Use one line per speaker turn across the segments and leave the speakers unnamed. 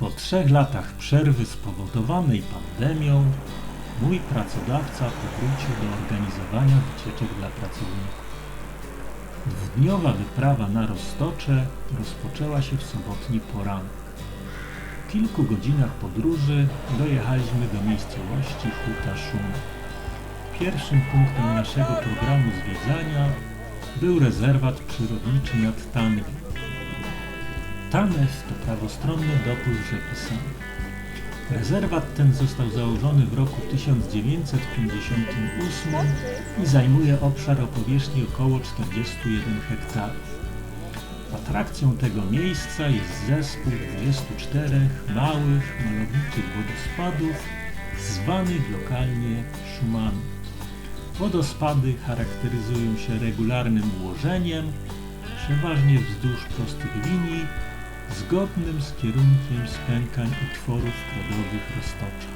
Po trzech latach przerwy spowodowanej pandemią, mój pracodawca powrócił do organizowania wycieczek dla pracowników. Dwudniowa wyprawa na Roztocze rozpoczęła się w sobotni poranek. W kilku godzinach podróży dojechaliśmy do miejscowości Huta Szum. Pierwszym punktem naszego programu zwiedzania był rezerwat przyrodniczy nad Tangiem. Tanew to prawostronny dopływ rzeki San. Rezerwat ten został założony w roku 1958 i zajmuje obszar o powierzchni około 41 hektarów. Atrakcją tego miejsca jest zespół 24 małych, malowniczych wodospadów zwanych lokalnie szumami. Wodospady charakteryzują się regularnym ułożeniem, przeważnie wzdłuż prostych linii, zgodnym z kierunkiem spękań utworów klodowych roztocza.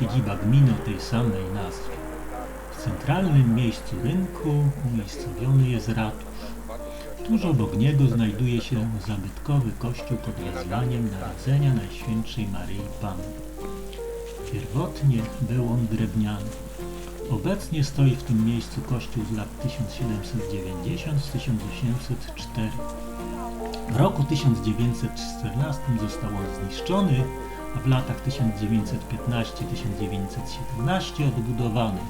Siedziba gminy o tej samej nazwie. W centralnym miejscu rynku umiejscowiony jest ratusz. Tuż obok niego znajduje się zabytkowy kościół pod wezwaniem Narodzenia Najświętszej Maryi Panny. Pierwotnie był on drewniany. Obecnie stoi w tym miejscu kościół z lat 1790-1804. W roku 1914 został on zniszczony, a w latach 1915-1917 odbudowany.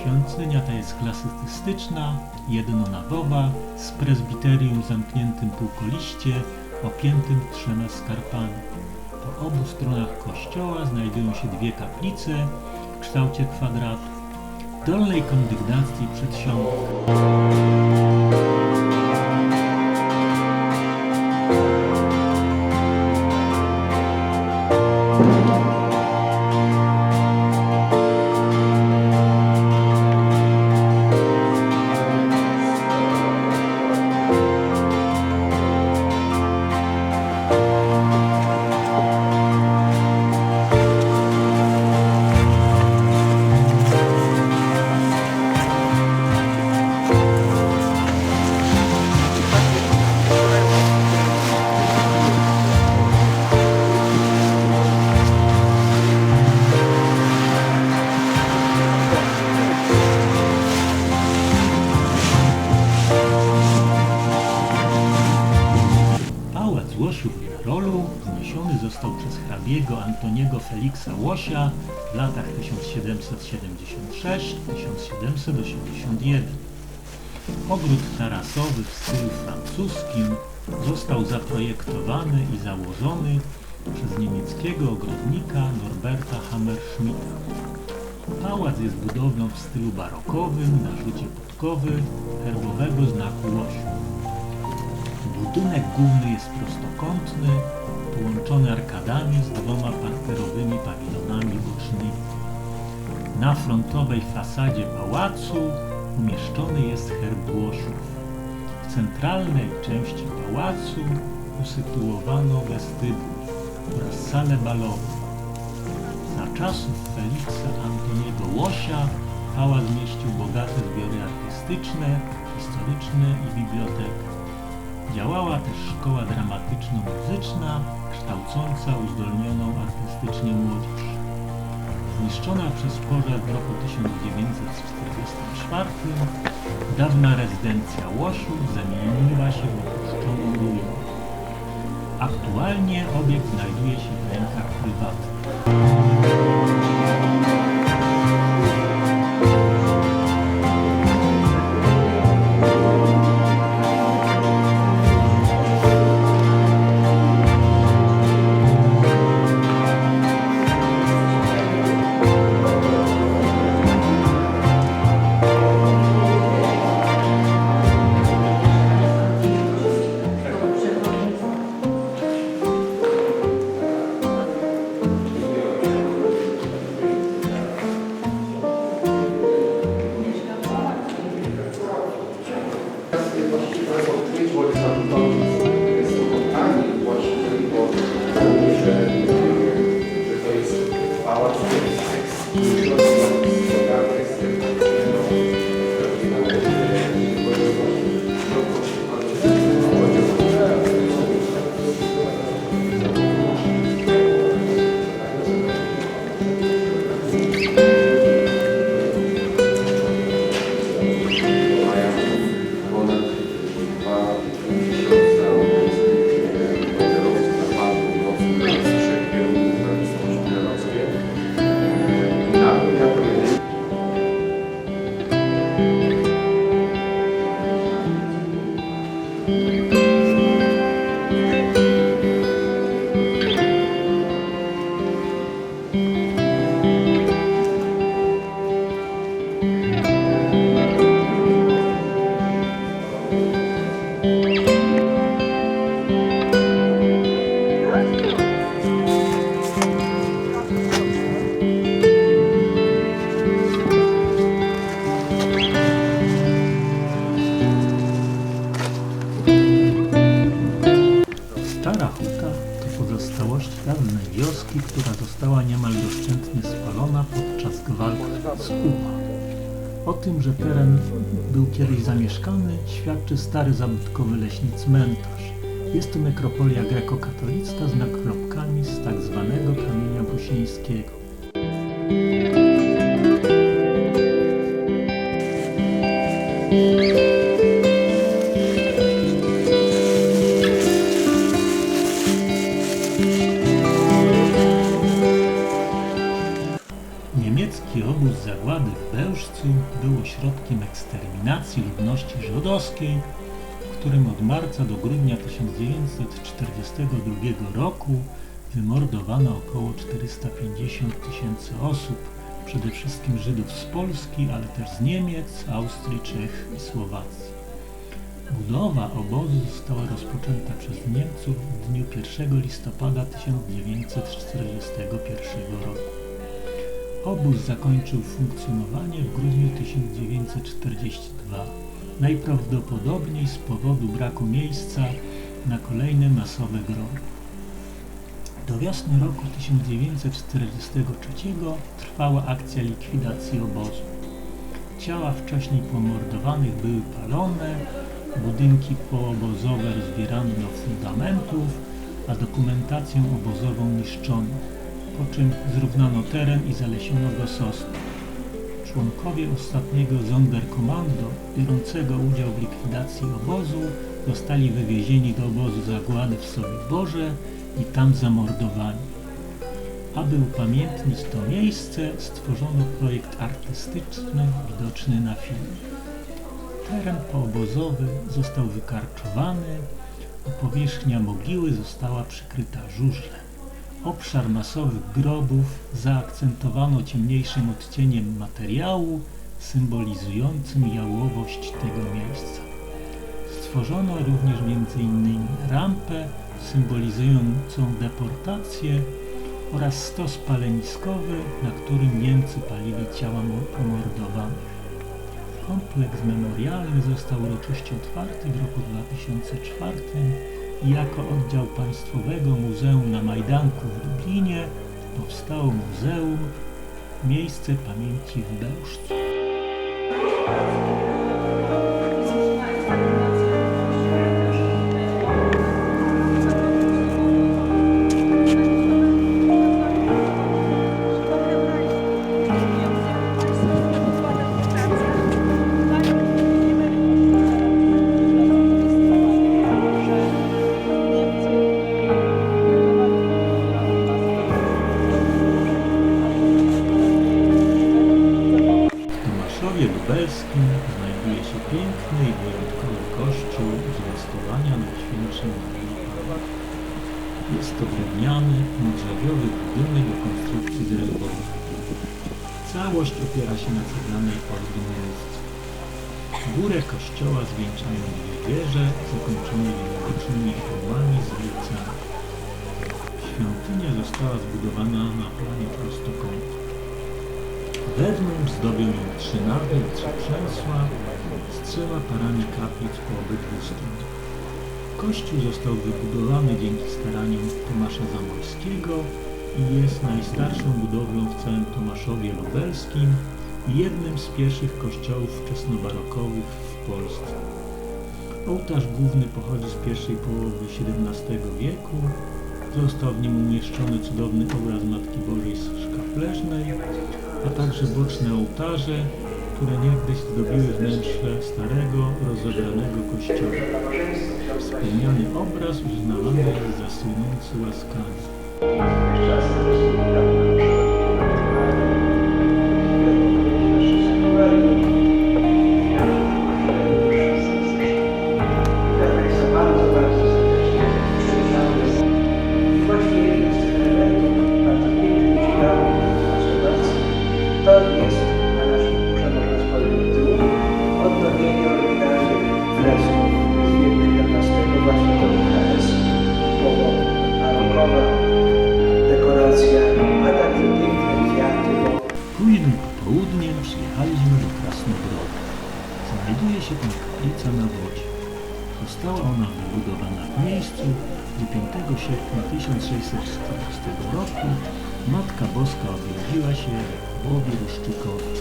Świątynia ta jest klasycystyczna, jednonawowa, z prezbiterium zamkniętym półkoliście, opiętym trzema skarpami. Po obu stronach kościoła znajdują się dwie kaplice w kształcie kwadratu. Dolnej kondygnacji przedsionek. 1776-1781. Ogród tarasowy w stylu francuskim został zaprojektowany i założony przez niemieckiego ogrodnika Norberta Hammerschmidta. Pałac jest budowlą w stylu barokowym na rzucie podkowy herbowego znaku Łosiów. Budynek główny jest prostokątny, połączony arkadami z dwoma parterowymi pawilonami bocznymi. Na frontowej fasadzie pałacu umieszczony jest herb Łosiów. W centralnej części pałacu usytuowano westybul oraz salę balową. czasów Feliksa Antoniego Łosia pałac mieścił bogate zbiory artystyczne, historyczne i bibliotekę. Działała też szkoła dramatyczno-muzyczna, kształcąca uzdolnioną artystycznie młodzież. Zniszczona przez pożar w roku 1944, dawna rezydencja Łosiu zamieniła się w opuszczoną ruinę. Aktualnie obiekt znajduje się w rękach prywatnych. Stary zabytkowy leśny cmentarz. Jest to nekropolia grekokatolicka z nagrobkami z tak zwanego kamienia busieńskiego. Niemiecki obóz zagłady w Bełżcu był ośrodkiem eksterminacji ludności żydowskiej, którym od marca do grudnia 1942 roku wymordowano około 450 tysięcy osób, przede wszystkim Żydów z Polski, ale też z Niemiec, Austrii, Czech i Słowacji. Budowa obozu została rozpoczęta przez Niemców w dniu 1 listopada 1941 roku. Obóz zakończył funkcjonowanie w grudniu 1942, najprawdopodobniej z powodu braku miejsca na kolejne masowe groby. Do wiosny roku 1943 trwała akcja likwidacji obozu. Ciała wcześniej pomordowanych były palone, budynki poobozowe rozbierano do fundamentów, a dokumentację obozową niszczono po czym zrównano teren i zalesiono go sosną. Członkowie ostatniego Sonderkommando, biorącego udział w likwidacji obozu, zostali wywiezieni do obozu zagłady w Sobiborze i tam zamordowani. Aby upamiętnić to miejsce, stworzono projekt artystyczny widoczny na filmie. Teren poobozowy został wykarczowany, a powierzchnia mogiły została przykryta żużlem. Obszar masowych grobów zaakcentowano ciemniejszym odcieniem materiału symbolizującym jałowość tego miejsca. Stworzono również m.in. rampę symbolizującą deportację oraz stos paleniskowy, na którym Niemcy palili ciała mo- pomordowanych. Kompleks memorialny został uroczyście otwarty w roku 2004 i jako oddział Państwowego Muzeum na Majdanku w Lublinie powstało Muzeum Miejsce Pamięci w Bełżcu. Całość opiera się na ceglanej ordynaryjce. Górę kościoła zwieńczają dwie wieże zakończone wielokrocznymi formami z wielicami. Świątynia została zbudowana na planie prostokątnym. Wewnątrz zdobią ją trzy nawy i trzy krzesła z trzema parami kaplic po obydwu stronach. Kościół został wybudowany dzięki staraniom Tomasza Zamorskiego i jest najstarszą budowlą w całym Tomaszowie Lubelskim i jednym z pierwszych kościołów wczesnobarokowych w Polsce. Ołtarz główny pochodzi z pierwszej połowy XVII wieku. Został w nim umieszczony cudowny obraz Matki Bożej z szkapleżnej, a także boczne ołtarze, które niegdyś zdobiły wnętrze starego, rozebranego kościoła. Wspomniany obraz uznawany jest za słynący łaskawy.
Bardzo,
Znajduje się tam kaplica na wodzie. Została ona wybudowana w miejscu, gdzie 5 sierpnia 1640 roku Matka Boska objawiła się Bogu Ruszczykowi.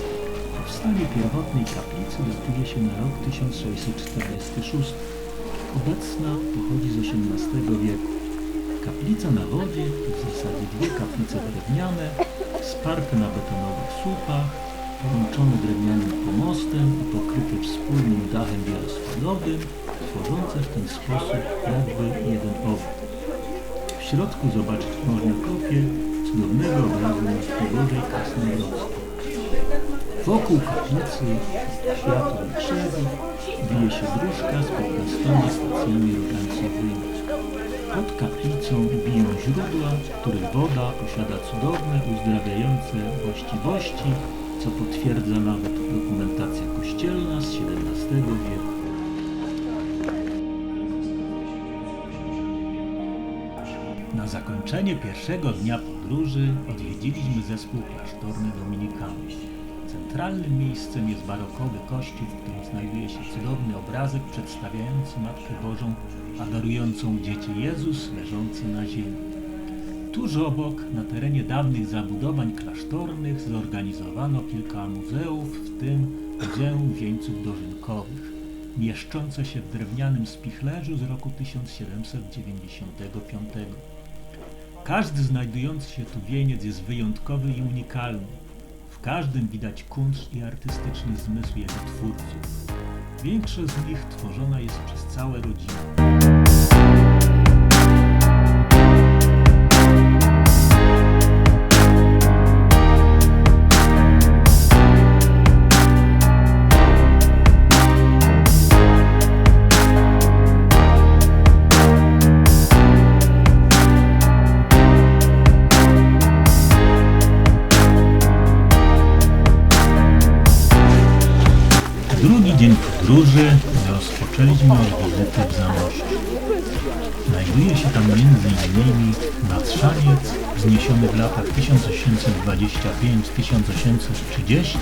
Powstanie pierwotnej kaplicy datuje się na rok 1646. Obecna pochodzi z XVIII wieku. Kaplica na wodzie w zasadzie dwie kaplice drewniane, sparte na betonowych słupach, połączone drewnianym pomostem i pokryte wspólnym dachem wielospadowym, tworzące w ten sposób jakby jeden obwód. W środku zobaczyć można kopię cudownego obrazu Matki Bożej Krasnogródzkiej. Wokół kaplicy, światła krzewów, bije się dróżka z 15 stacjami różańcowymi. Pod kaplicą biją źródła, których woda posiada cudowne, uzdrawiające właściwości, co potwierdza nawet dokumentacja kościelna z XVII wieku. Na zakończenie pierwszego dnia podróży odwiedziliśmy zespół klasztorny Dominikanów. Centralnym miejscem jest barokowy kościół, w którym znajduje się cudowny obrazek przedstawiający Matkę Bożą adorującą Dziecię Jezus leżący na ziemi. Tuż obok, na terenie dawnych zabudowań klasztornych, zorganizowano kilka muzeów, w tym Muzeum Wieńców Dożynkowych, mieszczące się w drewnianym spichlerzu z roku 1795. Każdy znajdujący się tu wieniec jest wyjątkowy i unikalny. W każdym widać kunszt i artystyczny zmysł jego twórców. Większość z nich tworzona jest przez całe rodziny. Podróży rozpoczęliśmy od wizyty w Zamościu. Znajduje się tam m.in. Natrzaniec wzniesiony w latach 1825-1830,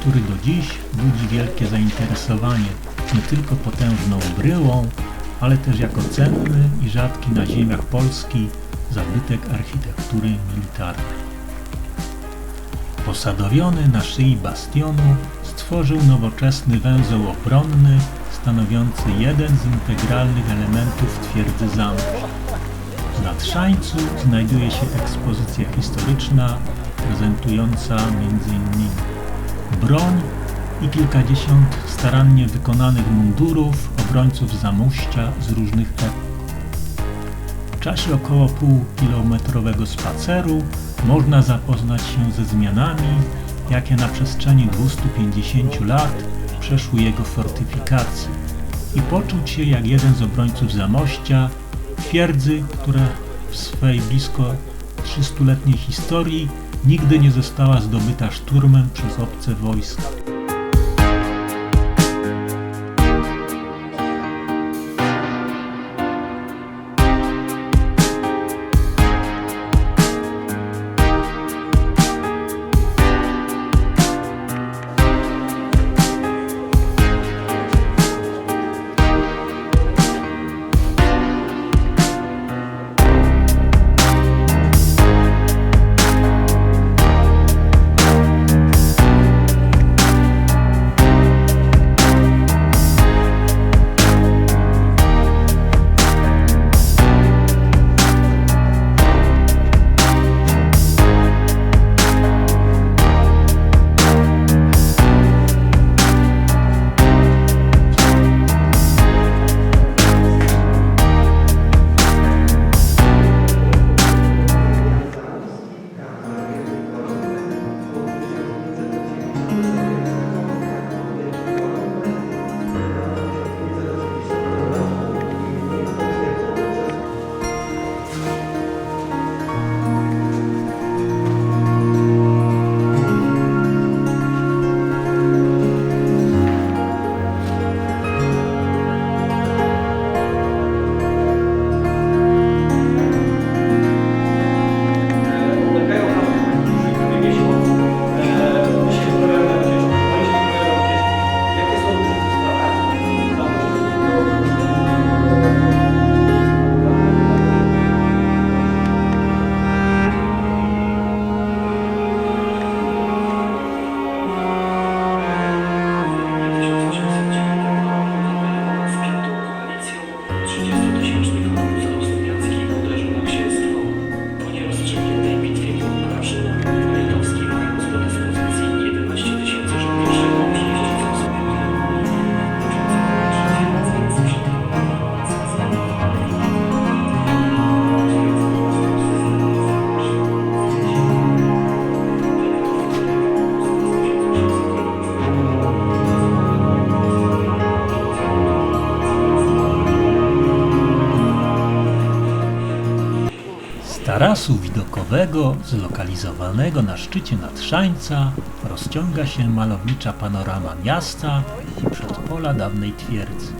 który do dziś budzi wielkie zainteresowanie nie tylko potężną bryłą, ale też jako cenny i rzadki na ziemiach Polski zabytek architektury militarnej. Posadowiony na szyi bastionu stworzył nowoczesny węzeł obronny stanowiący jeden z integralnych elementów twierdzy zamku. Na Trzańcu znajduje się ekspozycja historyczna prezentująca m.in. broń i kilkadziesiąt starannie wykonanych mundurów obrońców Zamościa z różnych epok. W czasie około półkilometrowego spaceru można zapoznać się ze zmianami, jakie na przestrzeni 250 lat przeszły jego fortyfikacje i poczuć się jak jeden z obrońców Zamościa, twierdzy, która w swej blisko 300-letniej historii nigdy nie została zdobyta szturmem przez obce wojska. Tarasu widokowego, zlokalizowanego na szczycie Nadszańca, rozciąga się malownicza panorama miasta i przedpola dawnej twierdzy.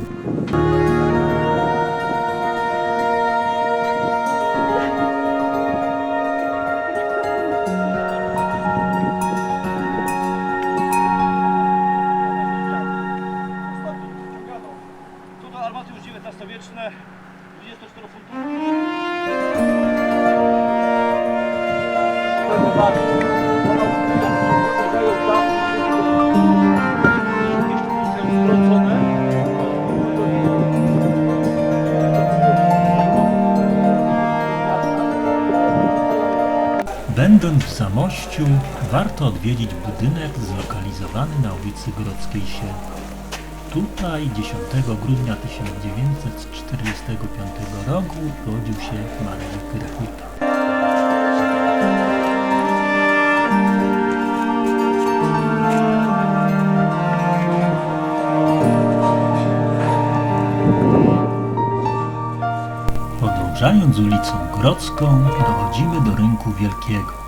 Warto odwiedzić budynek zlokalizowany na ulicy Grodzkiej 7. Tutaj 10 grudnia 1945 roku urodził się Marek Krychlik. Podążając ulicą Grodzką dochodzimy do Rynku Wielkiego.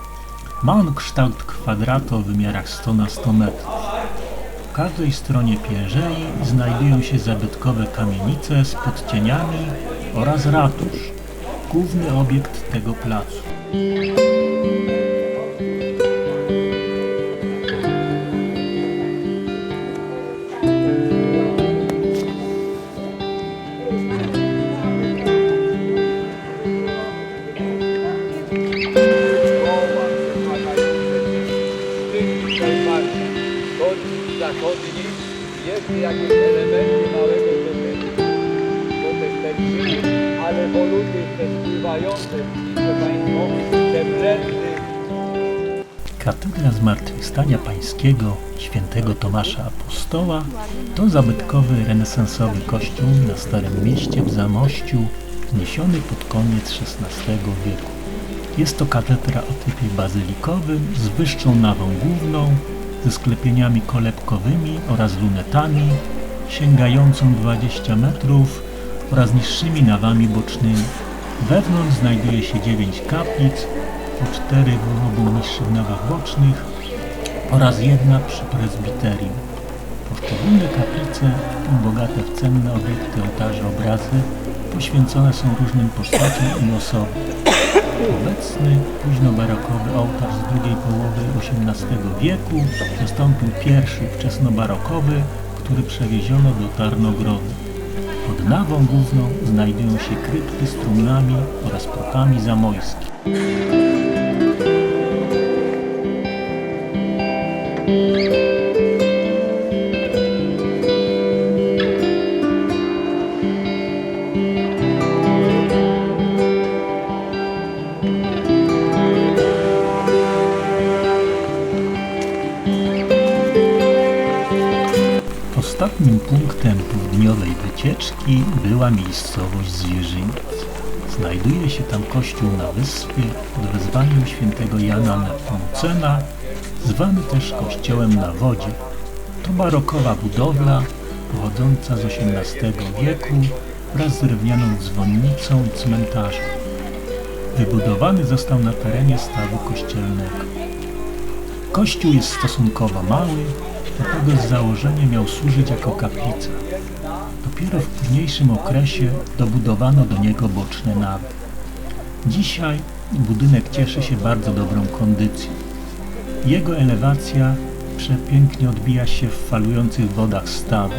Ma on kształt kwadratu o wymiarach 100 na 100 metrów. W każdej stronie pierzei znajdują się zabytkowe kamienice z podcieniami oraz ratusz, główny obiekt tego placu.
Ale blendy
Katedra Zmartwychwstania Pańskiego świętego Tomasza Apostoła to zabytkowy renesansowy kościół na Starym Mieście w Zamościu, wzniesiony pod koniec XVI wieku. Jest to katedra o typie bazylikowym z wyższą nawą główną, ze sklepieniami kolebkowymi oraz lunetami, sięgającą 20 metrów oraz niższymi nawami bocznymi. Wewnątrz znajduje się 9 kaplic, po cztery w obu niższych nawach bocznych oraz jedna przy prezbiterium. Poszczególne kaplice to bogate w cenne obiekty ołtarze obrazy poświęcone są różnym postaciom i osobom. Obecny późnobarokowy ołtarz z drugiej połowy XVIII wieku zastąpił pierwszy wczesnobarokowy, który przewieziono do Tarnogrodu. Pod nawą główną znajdują się krypty z trumnami oraz prokami zamojskie. Ostatnim punktem południowej wycieczki była miejscowość Zwierzyniec. Znajduje się tam kościół na wyspie pod wezwaniem świętego Jana Nepomucena, zwany też kościołem na wodzie. To barokowa budowla pochodząca z XVIII wieku wraz z drewnianą dzwonnicą i cmentarzem. Wybudowany został na terenie stawu kościelnego. Kościół jest stosunkowo mały, dlatego z założenia miał służyć jako kaplica. Dopiero w późniejszym okresie dobudowano do niego boczne nawy. Dzisiaj budynek cieszy się bardzo dobrą kondycją. Jego elewacja przepięknie odbija się w falujących wodach stawu.